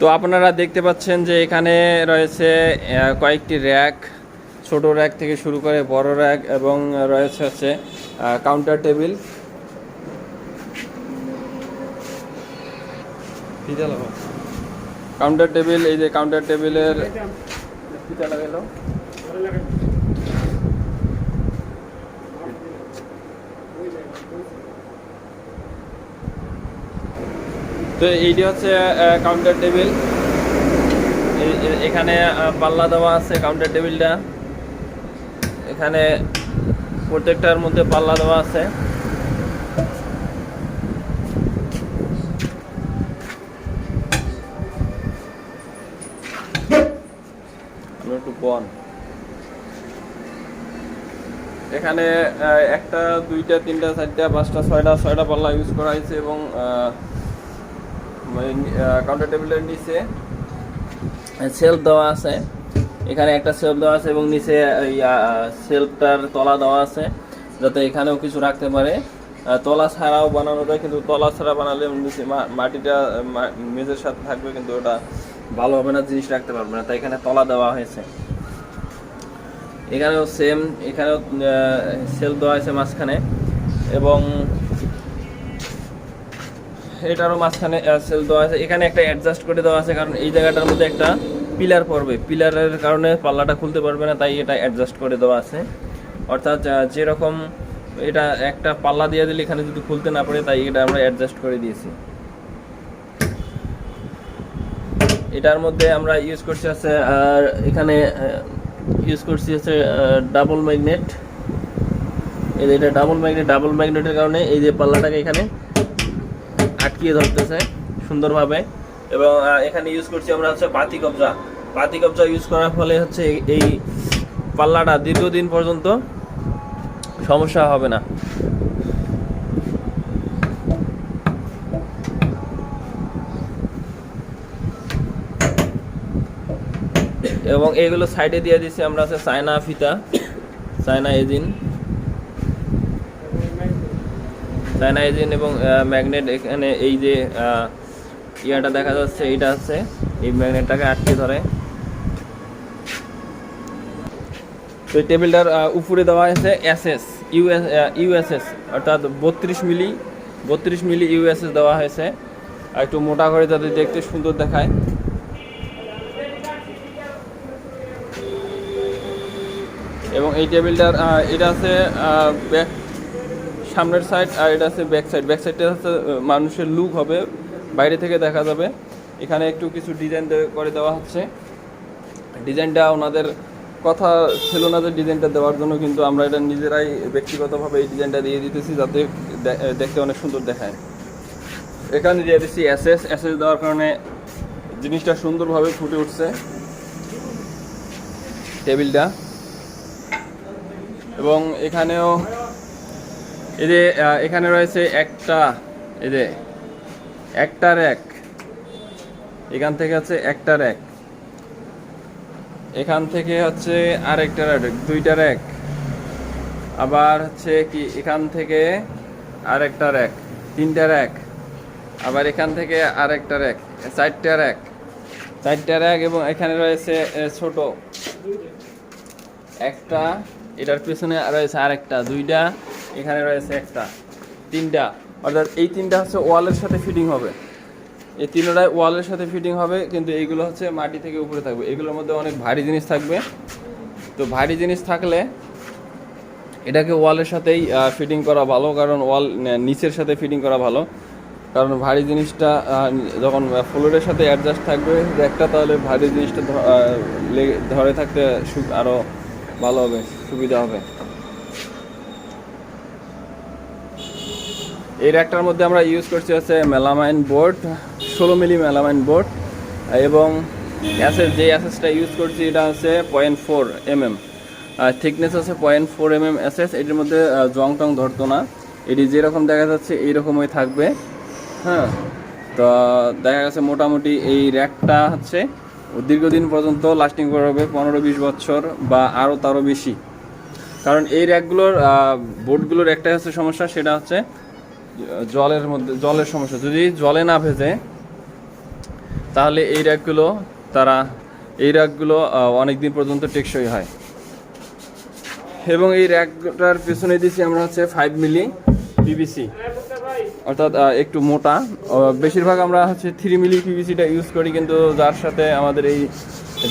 তো আপনারা দেখতে পাচ্ছেন যে এখানে রয়েছে কয়েকটি র্যাক ছোট র্যাক থেকে শুরু করে বড় র্যাক এবং রয়েছে হচ্ছে কাউন্টার টেবিল কাউন্টার টেবিল এই যে কাউন্টার টেবিলের ফিতা তো এইটি হচ্ছে কাউন্টার টেবিল এখানে পাল্লা দেওয়া আছে কাউন্টার টেবিলটা এখানে প্রত্যেকটার মধ্যে পাল্লা দেওয়া আছে। একটু বন। এখানে একটা, দুইটা, তিনটা, চারটা, পাঁচটা, ছয়টা ছয়টা পাল্লা ইউজ করা হয়েছে এবং কাউন্টার টেবিলের নিচে সেলফ দেওয়া আছে। এখানে একটা সেলফ দেওয়া আছে এবং নিচে সেলফটার তলা দেওয়া আছে, যাতে এখানেও কিছু রাখতে পারে। তলা ছাড়াও বানানো যায় কিন্তু তলা ছাড়া বানালে নিচে মাটিটা মেঝের সাথে থাকবে, কিন্তু ওটা ভালো হবে না, জিনিস রাখতে পারবে না। তাই এখানে তলা দেওয়া হয়েছে। এখানেও সেম এখানেও সেলফ দেওয়া আছে মাঝখানে। এবং এটারও মাঝখানে সেল দেওয়া আছে। এখানে একটা অ্যাডজাস্ট করে দেওয়া আছে, কারণ এই জায়গাটার মধ্যে একটা পিলার পড়বে। পিলারের কারণে পাল্লাটা খুলতে পারবে না, তাই এটা অ্যাডজাস্ট করে দেওয়া আছে। অর্থাৎ যেরকম এটা একটা পাল্লা দিয়ে দিলে এখানে যদি খুলতে না পারে, তাই এটা আমরা অ্যাডজাস্ট করে দিয়েছি। এটার মধ্যে আমরা ইউজ করছি আছে আর এখানে ইউজ করছি আছে ডাবল ম্যাগনেট এই এটা ডাবল ম্যাগনেট ডাবল ম্যাগনেটের কারণে এই যে পাল্লাটাকে এখানে আটকিয়ে ধরতেছে সুন্দরভাবে। এবং এখানে ইউজ করছি আমরা হচ্ছে বাতি কবজা। বাতি কবজা ইউজ করার ফলে হচ্ছে এই- পাল্লাটা দীর্ঘদিন পর্যন্ত সমস্যা হবে না। এবং এগুলো সাইডে দিয়ে দিচ্ছি আমরা হচ্ছে চায়না ফিতা, চায়না এজিন। চায়না এজিন এবং ম্যাগনেট এখানে এই যে ইয়াটা দেখা যাচ্ছে, এইটা আছে। এই ম্যাগনেটটাকে আটকে ধরে। তো এই টেবিলটার উপরে দেওয়া আছে এসএস ইউএস ইউএসএস অর্থাৎ বত্রিশ মিলি বত্রিশ মিলি ইউএসএস দেওয়া হয়েছে। আর একটু মোটা করে যাতে দেখতে সুন্দর দেখায়। এবং এই টেবিলটার এটা আছে ব্যাক সামনের সাইড আর এটা আছে ব্যাক সাইড ব্যাক সাইডটা হচ্ছে মানুষের লুক হবে, বাইরে থেকে দেখা যাবে। এখানে একটু কিছু ডিজাইন করে দেওয়া হচ্ছে। ডিজাইনটা ওনাদের কথা ছিল না যে ডিজাইনটা দেওয়ার জন্য, কিন্তু আমরা এটা নিজেরাই ব্যক্তিগতভাবে এই ডিজাইনটা দিয়ে দিতেছি যাতে দেখতে অনেক সুন্দর দেখায়। এখানে দিয়ে দিচ্ছি এসএস এসএস দেওয়ার কারণে জিনিসটা সুন্দরভাবে ফুটে উঠছে। টেবিলটা। এবং এখানেও এই যে এখানে রয়েছে একটা, এই যে, একটা র্যাক। এখান থেকে হচ্ছে একটা র্যাক। এখান থেকে হচ্ছে আরেকটা র্যাক, দুইটা র্যাক। আবার হচ্ছে কি, এখান থেকে আরেকটা র্যাক, তিনটা র্যাক। আবার এখান থেকে আরেকটা র্যাক, চারটা র্যাক। চারটা র্যাক এবং এখানে রয়েছে ছোট। একটা, এটার পেছনে রয়েছে আরেকটা, দুইটা। এখানে রয়েছে একটা, তিনটা। অর্থাৎ এই তিনটা হচ্ছে ওয়ালের সাথে ফিটিং হবে। এই তিনটায় ওয়ালের সাথে ফিটিং হবে, কিন্তু এইগুলো হচ্ছে মাটি থেকে উপরে থাকবে। এগুলোর মধ্যে অনেক ভারী জিনিস থাকবে। তো ভারী জিনিস থাকলে এটাকে ওয়ালের সাথেই ফিটিং করা ভালো, কারণ ওয়াল নিচের সাথে ফিটিং করা ভালো। কারণ ভারী জিনিসটা যখন ফ্লোরের সাথে অ্যাডজাস্ট থাকবে একটা, তাহলে ভারী জিনিসটা ধরে থাকতে সু- আরও ভালো হবে, সুবিধা হবে। এই র্যাকটার মধ্যে আমরা ইউজ করছি হচ্ছে মেলামাইন বোর্ড ষোলো মিলি মেলামাইন বোর্ড এবং অ্যাসেস যে অ্যাসেসটা ইউজ করছি এটা হচ্ছে point four M M thickness আছে পয়েন্ট ফোর এম এম অ্যাসেস এটির মধ্যে জং টং ধরতো না। এটি যেরকম দেখা যাচ্ছে, এইরকমই থাকবে। হ্যাঁ তো দেখা গেছে মোটামুটি এই র্যাকটা হচ্ছে দীর্ঘদিন পর্যন্ত লাস্টিং করবে পনেরো বিশ বছর বা আরও তারও বেশি। কারণ এই র্যাকগুলোর বোর্ডগুলোর একটাই হচ্ছে সমস্যা, সেটা হচ্ছে জলের মধ্যে, জলের সমস্যা। যদি জলে না ভেজে, তাহলে এই র্যাকগুলো তারা, এই র্যাকগুলো অনেক দিন পর্যন্ত টেকসই হয়। এবং এই র্যাকটার পেছনে দিচ্ছি আমরা হচ্ছে ফাইভ মিলি পিভিসি অর্থাৎ একটু মোটা। বেশিরভাগ আমরা হচ্ছে থ্রি মিলি পিভিসিটা ইউজ করি, কিন্তু যার সাথে আমাদের এই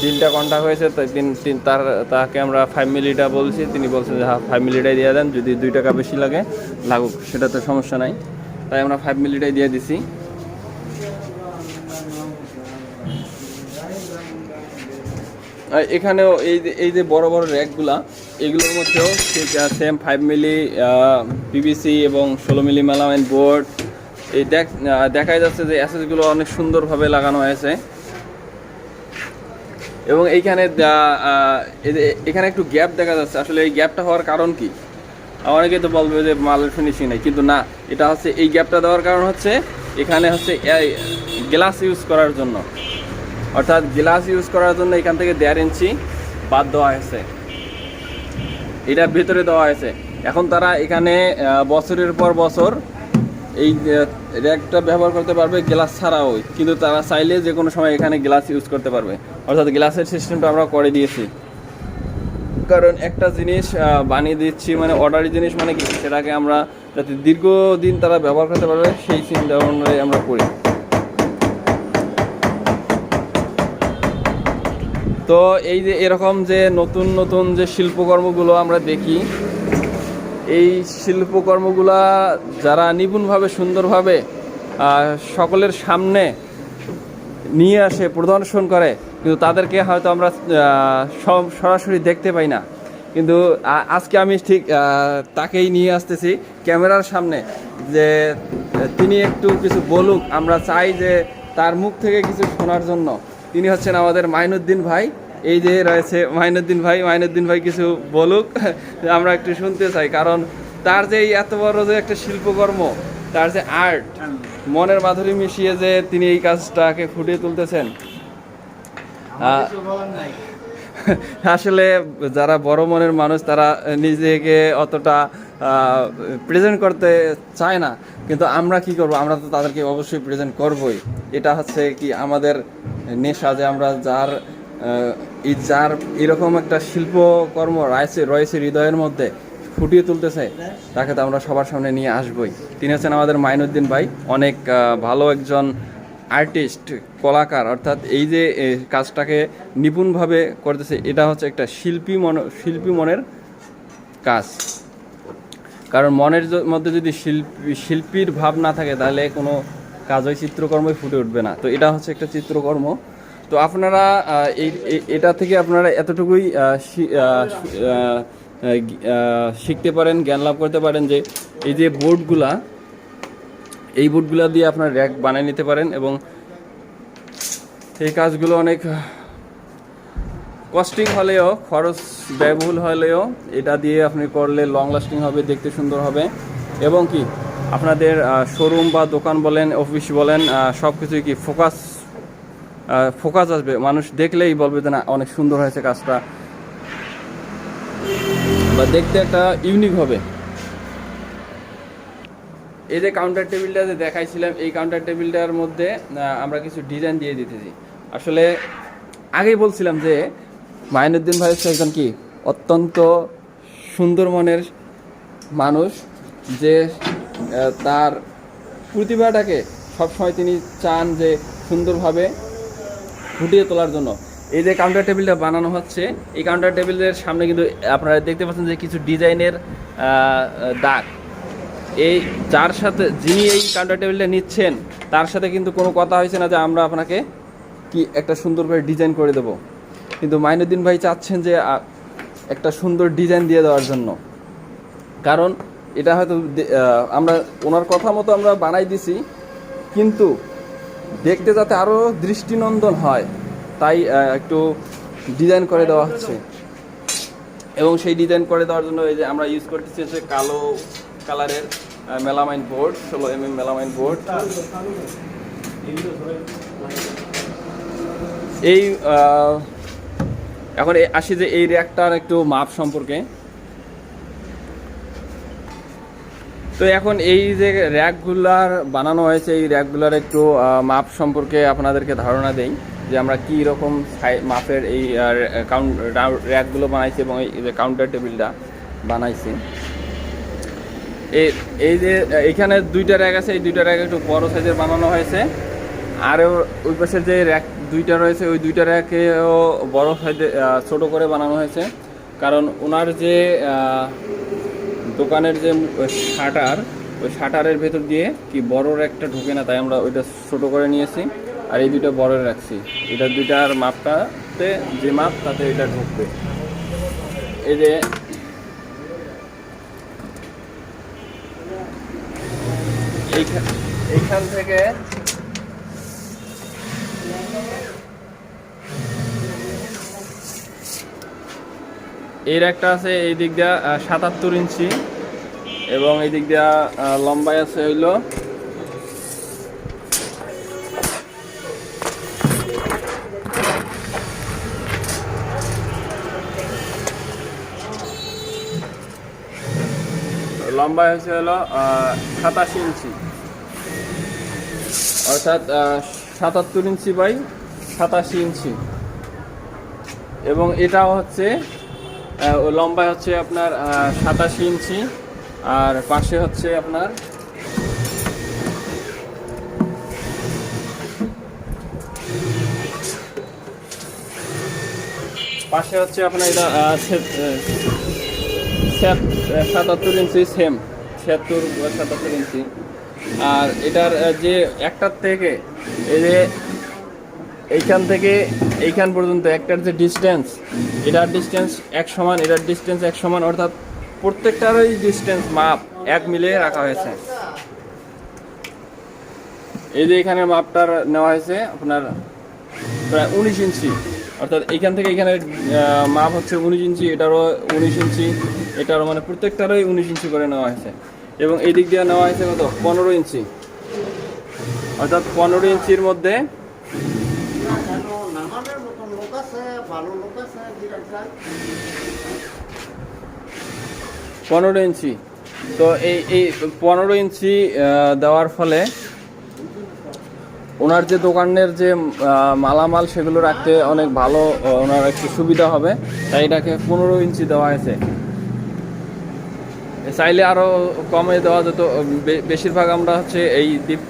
ডিলটা কন্ট্যাক্ট হয়েছে তিন- তিন তার তাকে আমরা ফাইভ মিলিটা বলছি। তিনি বলছেন যে হ্যাঁ ফাইভ মিলিটাই দিয়ে দেন, যদি দুই টাকা বেশি লাগে, লাগুক, সেটা তো সমস্যা নাই। তাই আমরা ফাইভ মিলিটাই দিয়ে দিছি। এখানেও এই যে এই যে বড় বড় র্যাকগুলা, এগুলোর মধ্যেও সেম ফাইভ মিলি পিভিসি এবং ষোলো মিলি মেলামাইন বোর্ড এই দেখ দেখাই যাচ্ছে যে অ্যাসেসগুলো অনেক সুন্দরভাবে লাগানো হয়েছে। এবং এইখানে এখানে একটু গ্যাপ দেখা যাচ্ছে। আসলে এই গ্যাপটা হওয়ার কারণ কি? অনেকে তো বলবে যে মালের ফিনিশিং নেই, কিন্তু না, এটা হচ্ছে এই গ্যাপটা দেওয়ার কারণ হচ্ছে এখানে হচ্ছে গ্লাস ইউজ করার জন্য। অর্থাৎ গ্লাস ইউজ করার জন্য এখান থেকে দেড় ইঞ্চি বাদ দেওয়া হয়েছে। এটা ভেতরে দেওয়া হয়েছে। এখন তারা এখানে বছরের পর বছর এই র্যাকটা ব্যবহার করতে পারবে গ্লাস ছাড়াও, কিন্তু তারা চাইলে যে কোনো সময় এখানে গ্লাস ইউজ করতে পারবে। অর্থাৎ গ্লাসের সিস্টেমটা আমরা করে দিয়েছি। কারণ একটা জিনিস বানিয়ে দিচ্ছি মানে অর্ডারি জিনিস মানে কি? সেটাকে আমরা যাতে দীর্ঘদিন তারা ব্যবহার করতে পারবে, সেই চিন্তা অনুযায়ী আমরা করি। তো এই যে এরকম যে নতুন নতুন যে শিল্পকর্মগুলো আমরা দেখি এই শিল্পকর্মগুলা যারা নিপুণভাবে, সুন্দরভাবে সকলের সামনে নিয়ে আসে, প্রদর্শন করে, কিন্তু তাদেরকে হয়তো আমরা সরাসরি দেখতে পাই না। কিন্তু আজকে আমি ঠিক তাকেই নিয়ে আসতেছি ক্যামেরার সামনে যে তিনি একটু কিছু বলুক। আমরা চাই যে তার মুখ থেকে কিছু শোনার জন্য। তিনি হচ্ছেন আমাদের মাইনুদ্দিন ভাই। এই যে রয়েছে মাইনুদ্দিন ভাই মাইনুদ্দিন ভাই কিছু বলুক আমরা একটু শুনতে চাই কারণ তার যে এই এত বড় যে একটা শিল্পকর্ম তার যে আর্ট মনের মাধুরী মিশিয়ে যে তিনি এই কাজটাকে ফুটিয়ে তুলতেছেন। আসলে যারা বড় মনের মানুষ তারা নিজেকে অতটা প্রেজেন্ট করতে চায় না। কিন্তু আমরা কি করব? আমরা তো তাদেরকে অবশ্যই প্রেজেন্ট করবই। এটা হচ্ছে কি আমাদের নেশা যে আমরা যার এই যার এরকম একটা শিল্পকর্ম রয়েছে রয়েছে হৃদয়ের মধ্যে ফুটিয়ে তুলতেছে, তাকে তো আমরা সবার সামনে নিয়ে আসবই। তিনি হচ্ছেন আমাদের মাইনুদ্দিন ভাই, অনেক ভালো একজন আর্টিস্ট, কলাকার। অর্থাৎ এই যে কাজটাকে নিপুণভাবে করতেছে, এটা হচ্ছে একটা শিল্পী মন, শিল্পী মনের কাজ। কারণ মনের মধ্যে যদি শিল্পী, শিল্পীর ভাব না থাকে, তাহলে কোনো কাজ ওই চিত্রকর্মই ফুটে উঠবে না। তো এটা হচ্ছে একটা চিত্রকর্ম। তো আপনারা এটা থেকে আপনারা এতটুকুই শিখতে পারেন, জ্ঞান লাভ করতে পারেন যে এই যে বোর্ডগুলা, এই বোর্ডগুলো দিয়ে আপনার র্যাক বানিয়ে নিতে পারেন এবং এই কাজগুলো অনেক কস্টিং হলেও, খরচ ব্যয়বহুল হলেও এটা দিয়ে আপনি করলে লং লাস্টিং হবে, দেখতে সুন্দর হবে। এবং কি, আপনাদের শোরুম বা দোকান বলেন অফিস বলেন সব কিছুই কি ফোকাস ফোকাস আসবে। মানুষ দেখলেই বলবে যে, না, অনেক সুন্দর হয়েছে কাজটা। বা দেখতে একটা ইউনিক হবে। এই যে কাউন্টার টেবিলটা যে দেখাইছিলাম, এই কাউন্টার টেবিলটার মধ্যে আমরা কিছু ডিজাইন দিয়ে দিতেছি। আসলে, আগেই বলছিলাম যে, মাইনুদ্দিন ভাই হচ্ছে একজন কি? অত্যন্ত সুন্দর মনের মানুষ, যে তার প্রতিভাটাকে সবসময় তিনি চান যে, সুন্দরভাবে ফুটিয়ে তোলার জন্য। এই যে কাউন্টার টেবিলটা বানানো হচ্ছে, এই কাউন্টার টেবিলের সামনে কিন্তু আপনারা দেখতে পাচ্ছেন যে কিছু ডিজাইনের দাগ। এই যার সাথে, যিনি এই কাউন্টার টেবিলটা নিচ্ছেন, তার সাথে কিন্তু কোনো কথা হয়েছে না যে আমরা আপনাকে কি একটা সুন্দর করে ডিজাইন করে দেব। কিন্তু মাইনুদ্দিন ভাই চাচ্ছেন যে একটা সুন্দর ডিজাইন দিয়ে দেওয়ার জন্য। কারণ এটা হয়তো আমরা, ওনার কথা মতো আমরা বানাই দিছি, কিন্তু দেখতে যাতে আরও দৃষ্টিনন্দন হয়, তাই একটু ডিজাইন করে দেওয়া হচ্ছে। এবং সেই ডিজাইন করে দেওয়ার জন্য এই যে আমরা ইউজ করতেছি হচ্ছে কালো কালারের মেলামাইন বোর্ড ষোলো এম এম মেলামাইন বোর্ড এই এখন আসি যে এই র্যাকটার একটু মাপ সম্পর্কে। তো এখন এই যে র্যাকগুলার বানানো হয়েছে, এই র্যাকগুলার একটু মাপ সম্পর্কে আপনাদেরকে ধারণা দেই যে আমরা কি রকম মাপের এই কাউন্ট র্যাকগুলো বানাইছি এবং এই যে কাউন্টার টেবিলটা বানাইছি। এই যে এইখানে দুইটা র্যাক আছে, এই দুইটা র্যাক একটু বড় সাইজের বানানো হয়েছে। আরও ওই পাশে যে র্যাক দুইটা রয়েছে, ওই দুইটা র্যাকেও বড় সাইজে ছোটো করে বানানো হয়েছে। কারণ ওনার যে দোকানের যে শাটার, ওই শাটারের ভেতর দিয়ে কি বড় একটা ঢুকে না, তাই আমরা ওইটা ছোট করে নিয়েছি আর এই দুইটা বড় রাখছি। এটা দুইটার মাপটাতে যে মাপ, তাতে এটা ঢুকবে। এই যে এইখান থেকে এর একটা আছে এই দিক দিয়া সাতাত্তর ইঞ্চি, এবং এই দিক দিয়া লম্বাই আছে হইল লম্বায় হচ্ছে হলো সাতাশি ইঞ্চি। অর্থাৎ সাতাত্তর ইঞ্চি বাই সাতাশি ইঞ্চি। এবং এটাও হচ্ছে লম্বায় হচ্ছে আপনার সাতাশি ইঞ্চি, আর পাশে হচ্ছে আপনার পাশে হচ্ছে আপনার এটা সাতাত্তর ইঞ্চি সেম ছিয়াত্তর সাতাত্তর ইঞ্চি। আর এটার যে একটার থেকে, এই যে এইখান থেকে এইখান পর্যন্ত একটার যে ডিস্টেন্স এটার ডিস্টেন্স এক সমান, এটার ডিস্টেন্স এক সমান, অর্থাৎ প্রত্যেকটারই ডিস্টেন্স মাপ এক মিলিয়ে রাখা হয়েছে। এই যে এখানে মাপটার নেওয়া হয়েছে আপনার প্রায় উনিশ ইঞ্চি, অর্থাৎ এখান থেকে এখানে মাপ হচ্ছে উনিশ ইঞ্চি, এটারও উনিশ ইঞ্চি, এটারও মানে প্রত্যেকটারই উনিশ ইঞ্চি করে নেওয়া হয়েছে। এবং এই দিক দিয়ে নেওয়া হয়েছে কত? পনেরো ইঞ্চি। অর্থাৎ পনেরো ইঞ্চির মধ্যে মতন লোক আছে ভালো লোক আছে পনেরো ইঞ্চি। তো এই এই পনেরো ইঞ্চি দেওয়ার ফলে ওনার যে দোকানের যে মালামাল সেগুলো রাখতে অনেক ভালো ওনার একটু সুবিধা হবে। তাই এটাকে পনেরো ইঞ্চি দেওয়া হয়েছে। চাইলে আরও কমে দেওয়া যেত। বেশিরভাগ আমরা হচ্ছে এই দ্বীপ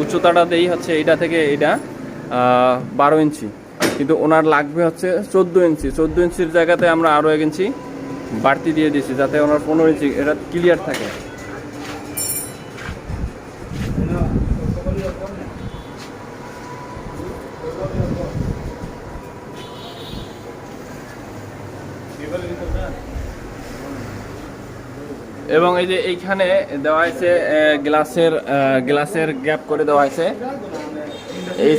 উচ্চতাটা দেই হচ্ছে এইটা থেকে আহ, বারো ইঞ্চি। কিন্তু ওনার লাগবে হচ্ছে চোদ্দ ইঞ্চি। চোদ্দ ইঞ্চির জায়গাতে আমরা আরও এক ইঞ্চি বাড়তি দিয়ে দিয়েছি, যাতে ওনার পনেরো ইঞ্চি, এটা ক্লিয়ার থাকে। এবং এই যে এইখানে দেওয়া হয়েছে গ্লাসের গ্লাসের গ্যাপ করে দেওয়া হয়েছে। এই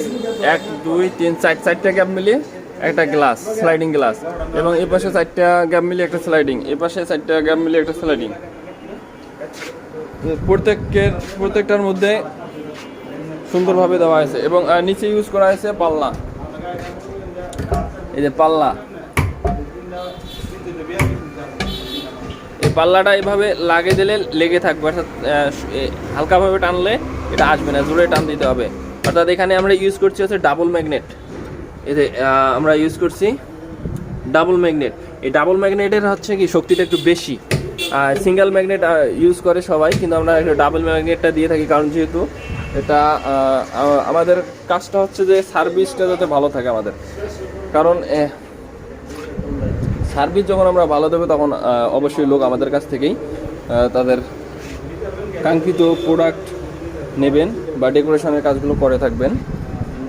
এক, দুই, তিন, চার, চারটা গ্যাপ মিলিয়ে একটা গ্লাস স্লাইডিং গ্লাস এবং এই পাশে চারটা গ্যাপ মিলিয়ে একটা স্লাইডিং এই পাশে চারটা গ্যাপ মিলিয়ে একটা স্লাইডিং প্রত্যেকের, প্রত্যেকটার মধ্যে সুন্দরভাবে দেওয়া হয়েছে এবং নিচে ইউজ করা হয়েছে পাল্লা। এই যে পাল্লা। এই পাল্লাটা এভাবে লাগিয়ে দিলে লেগে থাকবে, অর্থাৎ হালকাভাবে টানলে এটা আসবে না, জোরে টান দিতে হবে। অর্থাৎ এখানে আমরা ইউজ করছি হচ্ছে ডাবল ম্যাগনেট যে আমরা ইউজ করছি ডাবল ম্যাগনেট এই ডাবল ম্যাগনেটের হচ্ছে কি, শক্তিটা একটু বেশি। আর সিঙ্গেল ম্যাগনেট ইউজ করে সবাই, কিন্তু আমরা একটু ডাবল ম্যাগনেটটা দিয়ে থাকি, কারণ যেহেতু এটা আমাদের কাজটা হচ্ছে যে সার্ভিসটা যাতে ভালো থাকে আমাদের। কারণ সার্ভিস যখন আমরা ভালো দেবো, তখন অবশ্যই লোক আমাদের কাছ থেকেই তাদের কাঙ্ক্ষিত প্রোডাক্ট নেবেন। বা ডেকোরেশনের কাজগুলো করে থাকবেন।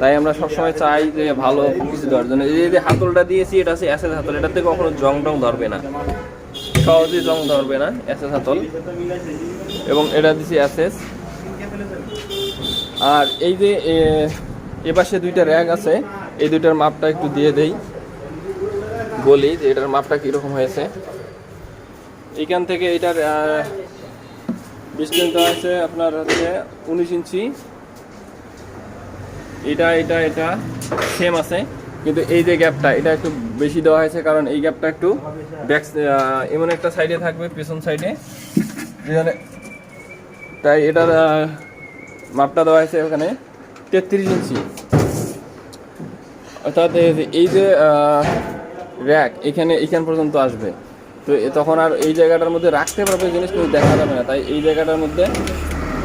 তাই আমরা সবসময় চাই যে ভালো কিছু দেওয়ার জন্য। এই যে হাতলটা দিয়েছি, এটা আছে অ্যাসেস হাতল। এটাতে কখনো জং টং ধরবে না। সহজে জং ধরবে না অ্যাসেস হাতল। এবং এটা দিছি অ্যাসেস আর এই যে এপাশে দুইটা র্যাক আছে, এই দুইটার মাপটা একটু দিয়ে দেই। বলি যে এটার মাপটা কীরকম হয়েছে। এখান থেকে এটার ডিস্টেন্স দেওয়া আছে আপনার হচ্ছে উনিশ ইঞ্চি। এটা এটা এটা সেম আছে। কিন্তু এই যে গ্যাপটা এটা একটু বেশি দেওয়া হয়েছে কারণ এই গ্যাপটা একটু ব্যাক এমন একটা সাইডে থাকবে, পেছন সাইডে তাই এটার মাপটা দেওয়া হয়েছে ওখানে তেত্রিশ ইঞ্চি। অর্থাৎ এই যে র্যাক এখানে, এখান পর্যন্ত আসবে। তো তখন আর এই জায়গাটার মধ্যে রাখতে পারবে জিনিস কিন্তু দেখা যাবে না। তাই এই জায়গাটার মধ্যে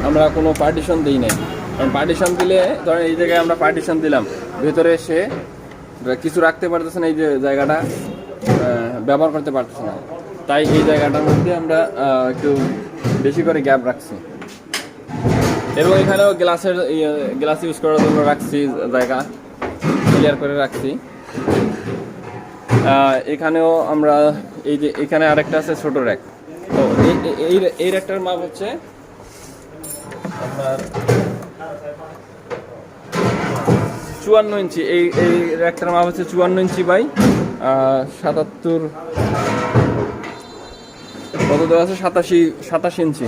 আমরা কোনো পার্টিশন দিই নাই। কারণ পার্টিশন দিলে ধরেন এই জায়গায় আমরা পার্টিশন দিলাম, ভেতরে সে কিছু রাখতে পারতেছে না এই যে জায়গাটা ব্যবহার করতে পারতেছে না। তাই এই জায়গাটার মধ্যে আমরা একটু বেশি করে গ্যাপ রাখছি। এবং এখানেও গ্লাসের গ্লাস ইউজ করার জন্য রাখছি জায়গা ক্লিয়ার করে রাখছি। এখানেও আমরা এই যে এখানে আরেকটা আছে ছোট র্যাক। তো এই- এই- র্যাকটার মাপ হচ্ছে? আপনার চুয়ান্ন ইঞ্চি। এই এই র্যাকটার মাপ হচ্ছে চুয়ান্ন ইঞ্চি বাই সাতাত্তর, কত দেওয়া আছে? সাতাশি, সাতাশ ইঞ্চি।